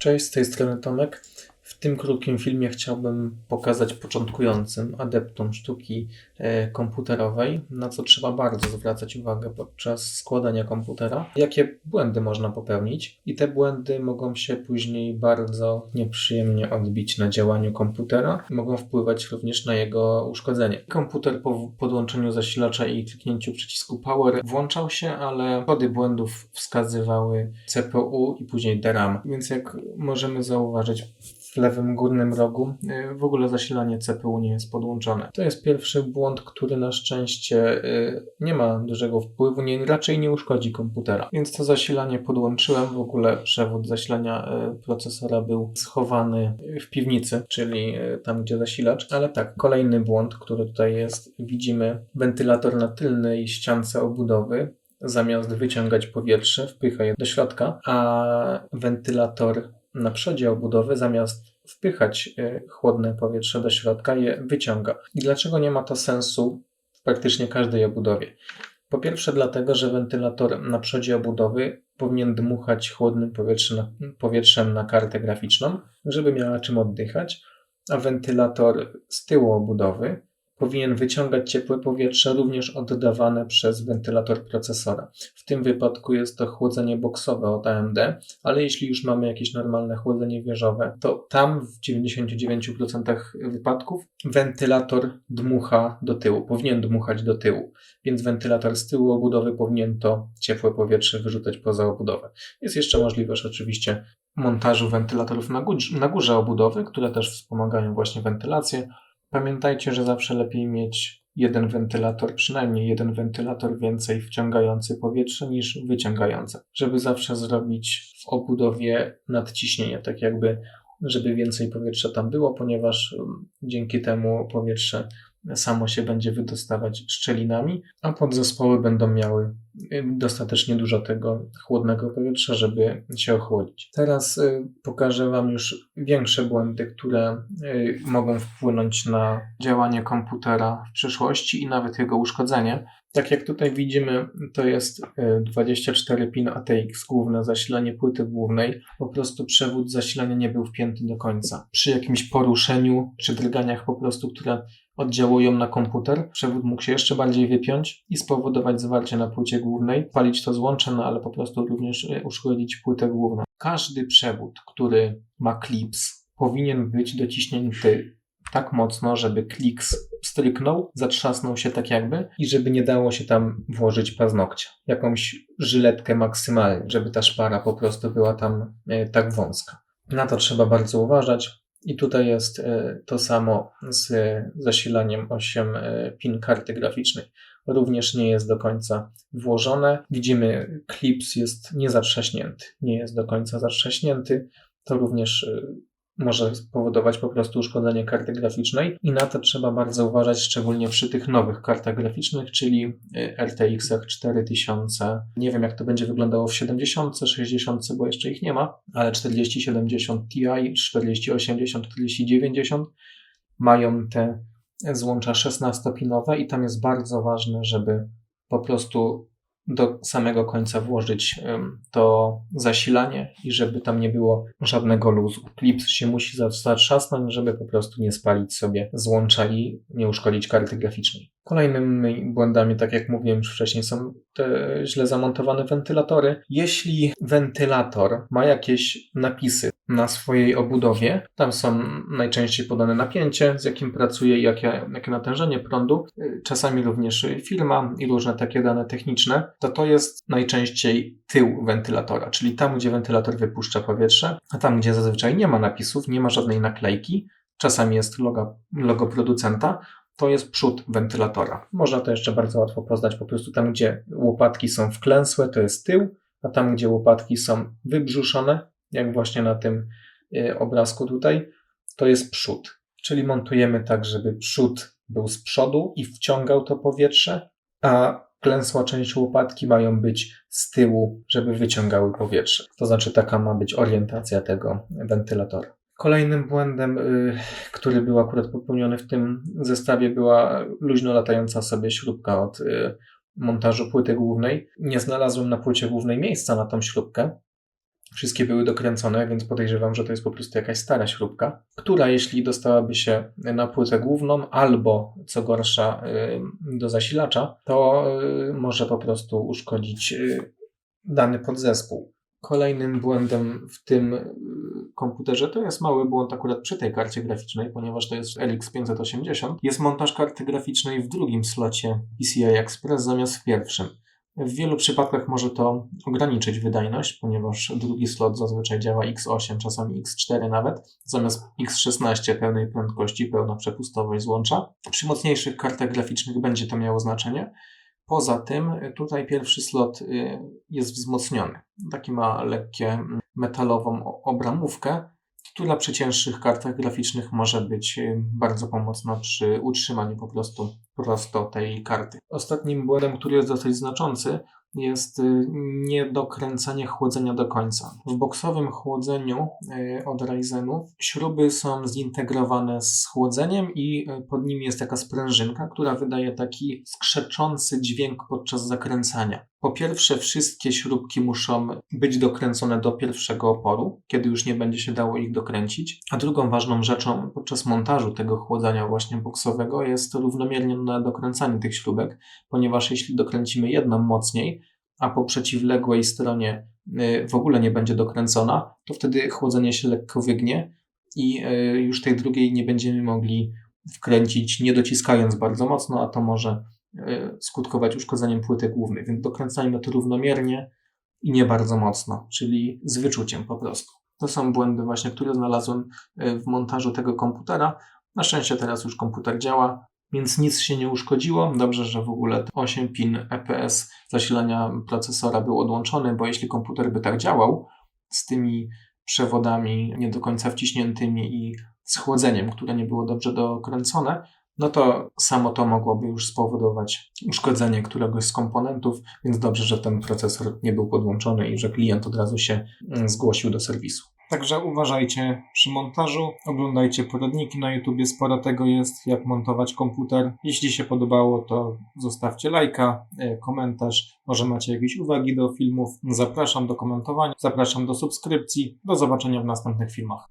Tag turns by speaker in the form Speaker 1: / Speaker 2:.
Speaker 1: Cześć, z tej strony Tomek. W tym krótkim filmie chciałbym pokazać początkującym adeptom sztuki e, komputerowej, na co trzeba bardzo zwracać uwagę podczas składania komputera, jakie błędy można popełnić? I te błędy mogą się później bardzo nieprzyjemnie odbić na działaniu komputera. Mogą wpływać również na jego uszkodzenie. Komputer po podłączeniu zasilacza i kliknięciu przycisku power włączał się, ale kody błędów wskazywały CPU i później DRAM, więc jak możemy zauważyć w lewym górnym rogu y, w ogóle zasilanie CPU nie jest podłączone. To jest pierwszy błąd, który na szczęście y, nie ma dużego wpływu, nie, raczej nie uszkodzi komputera. Więc to zasilanie podłączyłem. W ogóle przewód zasilania y, procesora był schowany w piwnicy, czyli tam, gdzie zasilacz. Ale tak, kolejny błąd, który tutaj jest, widzimy wentylator na tylnej ściance obudowy zamiast wyciągać powietrze, wpycha je do środka, a wentylator na przodzie obudowy zamiast wpychać e, chłodne powietrze do środka, je wyciąga. I dlaczego nie ma to sensu w praktycznie każdej obudowie? Po pierwsze, dlatego, że wentylator na przodzie obudowy powinien dmuchać chłodnym powietrzem, powietrzem na kartę graficzną, żeby miała czym oddychać, a wentylator z tyłu obudowy powinien wyciągać ciepłe powietrze również oddawane przez wentylator procesora. W tym wypadku jest to chłodzenie boksowe od AMD, ale jeśli już mamy jakieś normalne chłodzenie wieżowe, to tam w 99% wypadków wentylator dmucha do tyłu, powinien dmuchać do tyłu, więc wentylator z tyłu obudowy powinien to ciepłe powietrze wyrzucać poza obudowę. Jest jeszcze możliwość oczywiście montażu wentylatorów na, górze, na górze obudowy, które też wspomagają właśnie wentylację, Pamiętajcie, że zawsze lepiej mieć jeden wentylator, przynajmniej jeden wentylator więcej wciągający powietrze niż wyciągający, żeby zawsze zrobić w obudowie nadciśnienie, tak jakby, żeby więcej powietrza tam było, ponieważ um, dzięki temu powietrze samo się będzie wydostawać szczelinami, a podzespoły będą miały y, dostatecznie dużo tego chłodnego powietrza, żeby się ochłodzić. Teraz y, pokażę Wam już większe błędy, które y, mogą wpłynąć na działanie komputera w przyszłości i nawet jego uszkodzenie. Tak jak tutaj widzimy, to jest 24 pin ATX, główne zasilanie płyty głównej. Po prostu przewód zasilania nie był wpięty do końca. Przy jakimś poruszeniu czy drganiach po prostu, które oddziałują na komputer, przewód mógł się jeszcze bardziej wypiąć i spowodować zwarcie na płycie głównej, palić to złącze, no ale po prostu również e, uszkodzić płytę główną. Każdy przewód, który ma klips, powinien być dociśnięty tak mocno, żeby kliks stryknął, zatrzasnął się tak jakby i żeby nie dało się tam włożyć paznokcia. Jakąś żyletkę maksymalnie, żeby ta szpara po prostu była tam e, tak wąska. Na to trzeba bardzo uważać. I tutaj jest e, to samo z zasilaniem 8 e, pin karty graficznej. Również nie jest do końca włożone. Widzimy, klips jest niezatrzaśnięty. Nie jest do końca zatrzaśnięty. To również e, może spowodować po prostu uszkodzenie karty graficznej i na to trzeba bardzo uważać, szczególnie przy tych nowych kartach graficznych, czyli y, RTX 4000. Nie wiem, jak to będzie wyglądało w 70, 60, bo jeszcze ich nie ma, ale 4070 Ti, 4080, 4090 mają te złącza 16-pinowe i tam jest bardzo ważne, żeby po prostu do samego końca włożyć to zasilanie i żeby tam nie było żadnego luzu. Klips się musi zatrzasnąć, żeby po prostu nie spalić sobie złącza i nie uszkodzić karty graficznej. Kolejnymi błędami, tak jak mówiłem już wcześniej, są te źle zamontowane wentylatory. Jeśli wentylator ma jakieś napisy na swojej obudowie, tam są najczęściej podane napięcie, z jakim pracuje i jakie, jakie natężenie prądu, czasami również firma i różne takie dane techniczne, to to jest najczęściej tył wentylatora, czyli tam, gdzie wentylator wypuszcza powietrze, a tam, gdzie zazwyczaj nie ma napisów, nie ma żadnej naklejki, czasami jest logo, logo producenta, to jest przód wentylatora. Można to jeszcze bardzo łatwo poznać, po prostu tam, gdzie łopatki są wklęsłe, to jest tył, a tam, gdzie łopatki są wybrzuszone, jak właśnie na tym y, obrazku tutaj, to jest przód. Czyli montujemy tak, żeby przód był z przodu i wciągał to powietrze, a klęsła część łopatki mają być z tyłu, żeby wyciągały powietrze. To znaczy taka ma być orientacja tego wentylatora. Kolejnym błędem, y, który był akurat popełniony w tym zestawie, była luźno latająca sobie śrubka od y, montażu płyty głównej. Nie znalazłem na płycie głównej miejsca na tą śrubkę, Wszystkie były dokręcone, więc podejrzewam, że to jest po prostu jakaś stara śrubka, która jeśli dostałaby się na płytę główną albo, co gorsza, y, do zasilacza, to y, może po prostu uszkodzić y, dany podzespół. Kolejnym błędem w tym komputerze to jest mały błąd akurat przy tej karcie graficznej, ponieważ to jest RX 580. Jest montaż karty graficznej w drugim slocie PCI Express zamiast w pierwszym. W wielu przypadkach może to ograniczyć wydajność, ponieważ drugi slot zazwyczaj działa X8, czasami X4 nawet, zamiast X16 pełnej prędkości, pełna przepustowość złącza. Przy mocniejszych kartach graficznych będzie to miało znaczenie. Poza tym y, tutaj pierwszy slot y, jest wzmocniony. Taki ma lekkie mm, metalową obramówkę, która przy cięższych kartach graficznych może być y, bardzo pomocna przy utrzymaniu po prostu prosto tej karty. Ostatnim błędem, który jest dosyć znaczący, jest y, niedokręcanie chłodzenia do końca. W boksowym chłodzeniu y, od Ryzenów śruby są zintegrowane z chłodzeniem i pod nimi jest taka sprężynka, która wydaje taki skrzeczący dźwięk podczas zakręcania. Po pierwsze, wszystkie śrubki muszą być dokręcone do pierwszego oporu, kiedy już nie będzie się dało ich dokręcić. A drugą ważną rzeczą podczas montażu tego chłodzenia właśnie boksowego jest równomierne dokręcanie tych śrubek, ponieważ jeśli dokręcimy jedną mocniej, a po przeciwległej stronie y, w ogóle nie będzie dokręcona, to wtedy chłodzenie się lekko wygnie i y, już tej drugiej nie będziemy mogli wkręcić, nie dociskając bardzo mocno, a to może skutkować uszkodzeniem płyty głównej. Więc dokręcajmy to równomiernie i nie bardzo mocno, czyli z wyczuciem po prostu. To są błędy właśnie, które znalazłem y, w montażu tego komputera. Na szczęście teraz już komputer działa, więc nic się nie uszkodziło. Dobrze, że w ogóle 8 pin EPS zasilania procesora był odłączony, bo jeśli komputer by tak działał z tymi przewodami nie do końca wciśniętymi i z chłodzeniem, które nie było dobrze dokręcone, no to samo to mogłoby już spowodować uszkodzenie któregoś z komponentów, więc dobrze, że ten procesor nie był podłączony i że klient od razu się mm, zgłosił do serwisu. Także uważajcie przy montażu, oglądajcie poradniki na YouTubie, sporo tego jest, jak montować komputer. Jeśli się podobało, to zostawcie lajka, e, komentarz, może macie jakieś uwagi do filmów. Zapraszam do komentowania, zapraszam do subskrypcji. Do zobaczenia w następnych filmach.